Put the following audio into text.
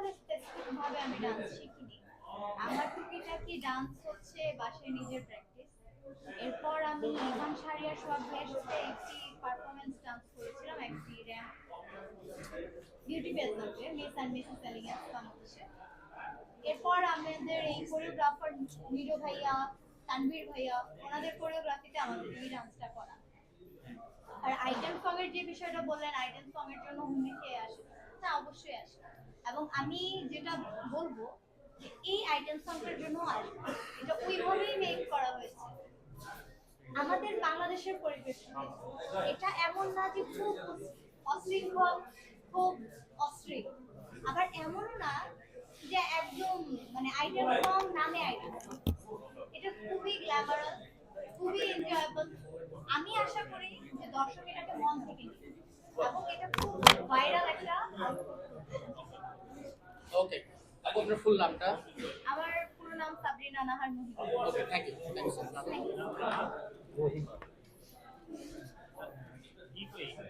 ভাবে স্পেসিফিক ভাবে আমি ডান্স শিখিনি। আমার টুকিটাকি ডান্স হচ্ছে বাসায় নিজের প্র্যাকটিস এরপর আমি ইভান সারিয়ার সব ভেস্টে একটি পারফরমেন্স ডান্স করেছিলাম, একটি র্যাম্প বিউটি পেজে মিস অ্যান্ড মিসেস এলিগেন্স বাংলাদেশে এরপর আমাদের এই কোরিওগ্রাফার মিরো ভাইয়া, তানভীর ভাইয়া, ওনাদের কোরিওগ্রাফিতে আমাদের এই ডান্সটা করা। আর আইটেম সং এর যে বিষয়টা বললেন আইটেম সং এর জন্য হুমড়ি আসে। এবং আমি যেটা বলব যে এই আইটেম সংটার জন্য এটা ওইভাবেই মেক করা হয়েছে। আমাদের বাংলাদেশের পরিপ্রেক্ষিতে এটা এমন না যে খুব অশৃঙ্খল, খুব অশ্লীল। আবার এমনও না যে একদম মানে আইটেম সং নামে আইটেম এটা খুবই গ্ল্যামারাস খুবই এনজয়েবল আমি আশা করি যে দর্শক এটাকে মন থেকে নিবে এবং এটা খুব ভাইরাল একটা আপনার ফুল নামটা? আমার পুরো নাম Sabrina Nahar Muhit okay thank you thank you.